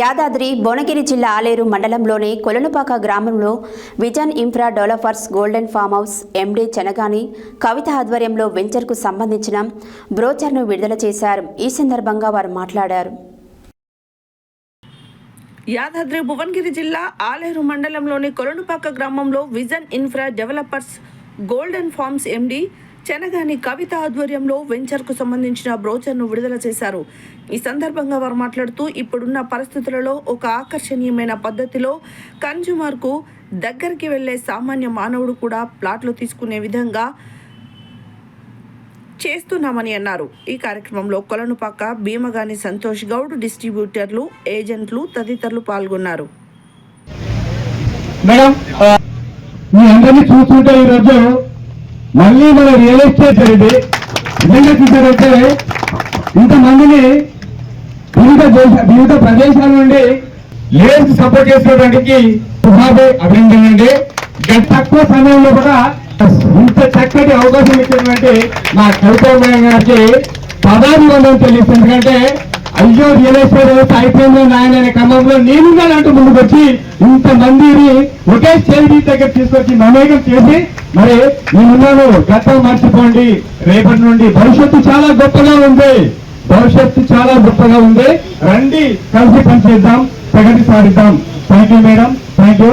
యాదాద్రి భువనగిరి జిల్లా ఆలేరు మండలంలోని కొలనుపాక గ్రామంలో vision infra developers golden farm house MD Chenagani Kavitha ఆధ్వర్యంలో వెంచర్కు సంబంధించిన బ్రోచర్ను విడుదల చేశారు. ఈ సందర్భంగా వారు మాట్లాడారు. యాదాద్రి భువనగిరి జిల్లా ఆలేరు మండలంలోని కొలనుపాక గ్రామంలో vision infra developers golden farms MD Chenagani Kavitha ఆధ్వర్యంలో వెంచర్కు సంబంధించిన బ్రోచర్ను విడుదల చేశారు. ఈ సందర్భంగా వారు మాట్లాడుతూ ఇప్పుడున్న పరిస్థితులలో ఒక ఆకర్షణీయమైన పద్ధతిలో కన్జ్యూమర్కు దగ్గరికి వెళ్ళే సామాన్య మానవుడు కూడా ప్లాట్లు తీసుకునే విధంగా చేస్తున్నామని అన్నారు. ఈ కార్యక్రమంలో కొలనుపాక భీమగాని సంతోష్ గౌడ్ డిస్ట్రిబ్యూటర్లు ఏజెంట్లు తదితరులు పాల్గొన్నారు. మేడం మీ అందరినీ చూస్తుంటే ఈరోజు మళ్ళీ మన రియల్ ఎస్టేట్ ఇది నిజంగా చూసారంటే ఇంతమందిని వివిధ దేశ వివిధ ప్రదేశాల నుండి లేన్స్ సపోర్ట్ చేసినటువంటి సుహాబే అభినందన అండి తక్కువ సమయంలో కూడా ఇంత చక్కటి అవకాశం ఇచ్చినటువంటి మా కవితా గారికి గారికి వందలు తెలియదు ఎందుకంటే అయ్యో రియల్ ఎస్టేట్ అయిపోయిందో నాయన అనే క్రమంలో నేనున్నానంటూ ముందుకు వచ్చి ఇంతమందిని ఒకే స్టేజ్ దగ్గర తీసుకొచ్చి మమేకం చేసి మరి నేనున్నాను. గతం మర్చిపోండి. రేపటి నుండి భవిష్యత్తు చాలా గొప్పగా ఉంది. భవిష్యత్తు చాలా గొప్పగా ఉంది. రండి కలిసి పనిచేద్దాం ప్రగతి సాధిద్దాం. Thank you madam thank you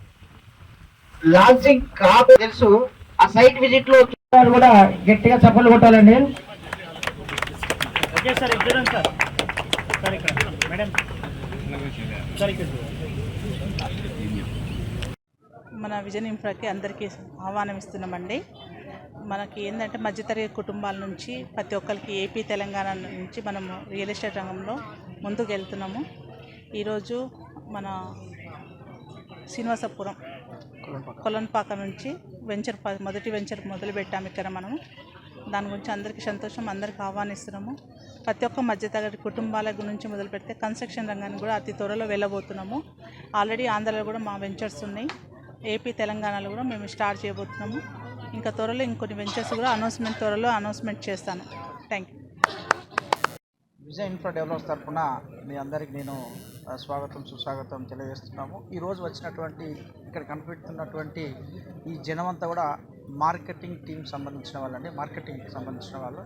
launching కాదు తెలుసు. ఆ సైట్ విజిట్లో కూడా గట్టిగా చప్పలు కొట్టాలండి. మన విజన్ ఇన్ఫ్రాకి అందరికీ ఆహ్వానం ఇస్తున్నామండి. మనకి ఏంటంటే మధ్యతరగతి కుటుంబాల నుంచి ప్రతి ఒక్కరికి ఏపీ తెలంగాణ నుంచి మనము రియల్ ఎస్టేట్ రంగంలో ముందుకు వెళ్తున్నాము ఈరోజు మన శ్రీనివాసపురం కొలన్పాక నుంచి వెంచర్ మొదటి వెంచర్ మొదలుపెట్టాము ఇక్కడ మనము. దాని గురించి అందరికీ సంతోషం అందరికీ ఆహ్వానిస్తున్నాము. ప్రతి ఒక్క మధ్యతరగతి కుటుంబాల గురించి మొదలు పెడితే కన్స్ట్రక్షన్ రంగాన్ని కూడా అతి త్వరలో వెళ్ళబోతున్నాము. ఆల్రెడీ ఆంధ్రాలో కూడా మా వెంచర్స్ ఉన్నాయి. ఏపీ తెలంగాణలో కూడా మేము స్టార్ట్ చేయబోతున్నాము. ఇంకా త్వరలో ఇంకొన్ని వెంచర్స్ కూడా అనౌన్స్మెంట్ త్వరలో అనౌన్స్మెంట్ చేస్తాను. Thank you Vijay infra develops తరఫున మీ అందరికి నేను స్వాగతం సుస్వాగతం తెలియజేస్తున్నాము. ఈరోజు వచ్చినటువంటి ఇక్కడ కనిపెడుతున్నటువంటి ఈ జనమంతా కూడా మార్కెటింగ్ టీం సంబంధించిన వాళ్ళండి. మార్కెటింగ్కి సంబంధించిన వాళ్ళు.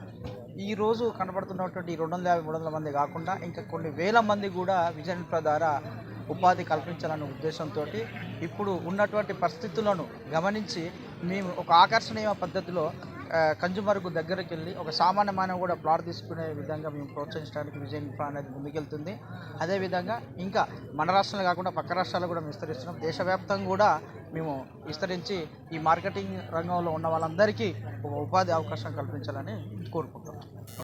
ఈరోజు కనబడుతున్నటువంటి ఈ రెండు వందల యాభై మూడు వందల మంది కాకుండా ఇంకా కొన్ని వేల మంది కూడా విజన్ ఇన్ఫ్రా ద్వారా ఉపాధి కల్పించాలనే ఉద్దేశంతో ఇప్పుడు ఉన్నటువంటి పరిస్థితులను గమనించి మేము ఒక ఆకర్షణీయ పద్ధతిలో కన్జ్యూమర్కు దగ్గరికి వెళ్ళి ఒక సామాన్య మానవ కూడా ప్లాట్ తీసుకునే విధంగా మేము ప్రోత్సహించడానికి విజయన్ ఇన్ఫ్రా అనేది ముందుకెళ్తుంది. అదేవిధంగా ఇంకా మన రాష్ట్రంలో కాకుండా పక్క రాష్ట్రాలు కూడా విస్తరిస్తున్నాం. దేశవ్యాప్తంగా కూడా మేము విస్తరించి ఈ మార్కెటింగ్ రంగంలో ఉన్న వాళ్ళందరికీ ఒక ఉపాధి అవకాశం కల్పించాలని కోరుకుంటున్నాం.